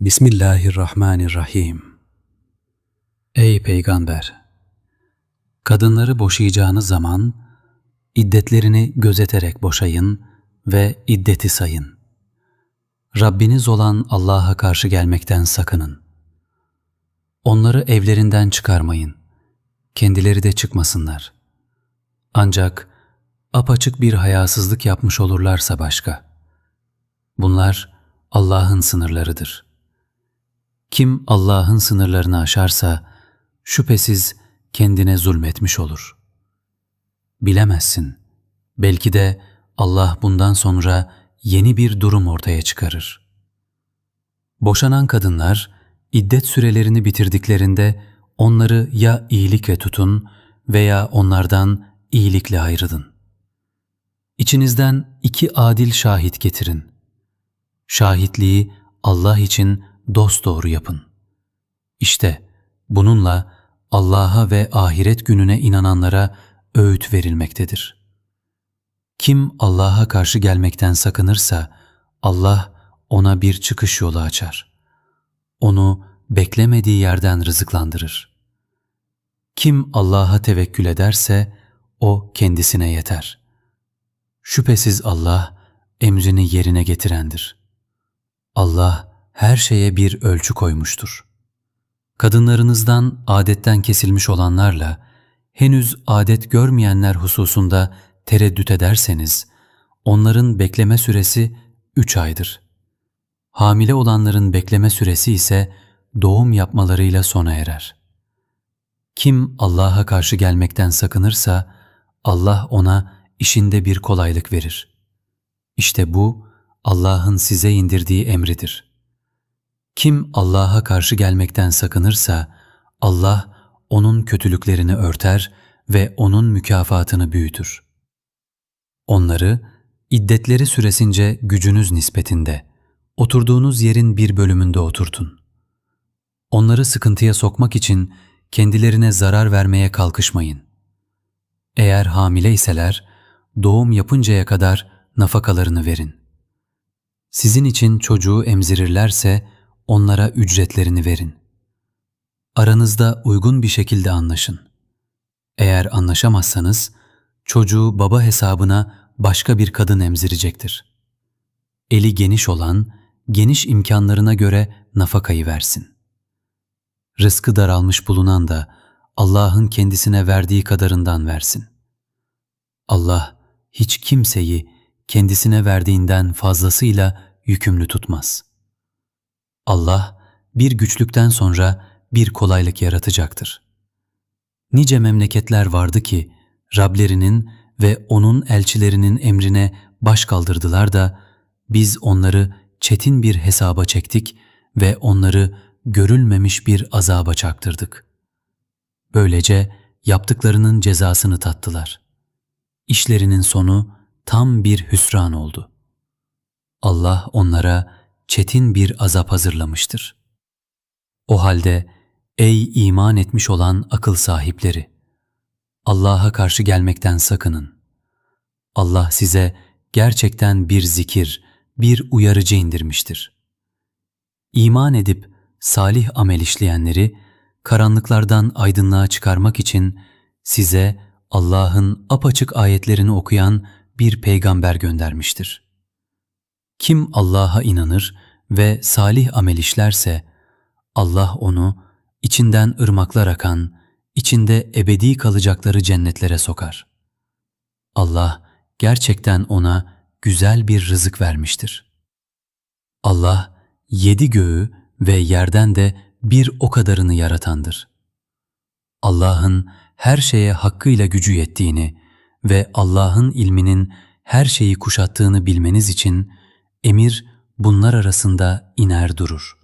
Bismillahirrahmanirrahim. Ey Peygamber! Kadınları boşayacağınız zaman iddetlerini gözeterek boşayın ve iddeti sayın. Rabbiniz olan Allah'a karşı gelmekten sakının. Onları evlerinden çıkarmayın. Kendileri de çıkmasınlar. Ancak apaçık bir hayasızlık yapmış olurlarsa başka. Bunlar Allah'ın sınırlarıdır. Kim Allah'ın sınırlarını aşarsa şüphesiz kendine zulmetmiş olur. Bilemezsin. Belki de Allah bundan sonra yeni bir durum ortaya çıkarır. Boşanan kadınlar iddet sürelerini bitirdiklerinde onları ya iyilikle tutun veya onlardan iyilikle ayrılın. İçinizden iki adil şahit getirin. Şahitliği Allah için dosdoğru yapın. İşte bununla Allah'a ve ahiret gününe inananlara öğüt verilmektedir. Kim Allah'a karşı gelmekten sakınırsa Allah ona bir çıkış yolu açar. Onu beklemediği yerden rızıklandırır. Kim Allah'a tevekkül ederse o kendisine yeter. Şüphesiz Allah emrini yerine getirendir. Allah her şeye bir ölçü koymuştur. Kadınlarınızdan adetten kesilmiş olanlarla henüz adet görmeyenler hususunda tereddüt ederseniz, onların bekleme süresi üç aydır. Hamile olanların bekleme süresi ise doğum yapmalarıyla sona erer. Kim Allah'a karşı gelmekten sakınırsa, Allah ona işinde bir kolaylık verir. İşte bu, Allah'ın size indirdiği emridir. Kim Allah'a karşı gelmekten sakınırsa, Allah onun kötülüklerini örter ve onun mükafatını büyütür. Onları, iddetleri süresince gücünüz nispetinde, oturduğunuz yerin bir bölümünde oturtun. Onları sıkıntıya sokmak için kendilerine zarar vermeye kalkışmayın. Eğer hamileyseler, doğum yapıncaya kadar nafakalarını verin. Sizin için çocuğu emzirirlerse onlara ücretlerini verin. Aranızda uygun bir şekilde anlaşın. Eğer anlaşamazsanız çocuğu baba hesabına başka bir kadın emzirecektir. Eli geniş olan geniş imkanlarına göre nafakayı versin. Rızkı daralmış bulunan da Allah'ın kendisine verdiği kadarından versin. Allah hiç kimseyi kendisine verdiğinden fazlasıyla yükümlü tutmaz. Allah bir güçlükten sonra bir kolaylık yaratacaktır. Nice memleketler vardı ki Rablerinin ve onun elçilerinin emrine baş kaldırdılar da biz onları çetin bir hesaba çektik ve onları görülmemiş bir azaba çaktırdık. Böylece yaptıklarının cezasını tattılar. İşlerinin sonu tam bir hüsran oldu. Allah onlara çetin bir azap hazırlamıştır. O halde ey iman etmiş olan akıl sahipleri! Allah'a karşı gelmekten sakının. Allah size gerçekten bir zikir, bir uyarıcı indirmiştir. İman edip salih amel işleyenleri karanlıklardan aydınlığa çıkarmak için size Allah'ın apaçık ayetlerini okuyan bir peygamber göndermiştir. Kim Allah'a inanır ve salih amel işlerse Allah onu içinden ırmaklar akan, içinde ebedi kalacakları cennetlere sokar. Allah gerçekten ona güzel bir rızık vermiştir. Allah yedi göğü ve yerden de bir o kadarını yaratandır. Allah'ın her şeye hakkıyla gücü yettiğini ve Allah'ın ilminin her şeyi kuşattığını bilmeniz için emir bunlar arasında iner durur.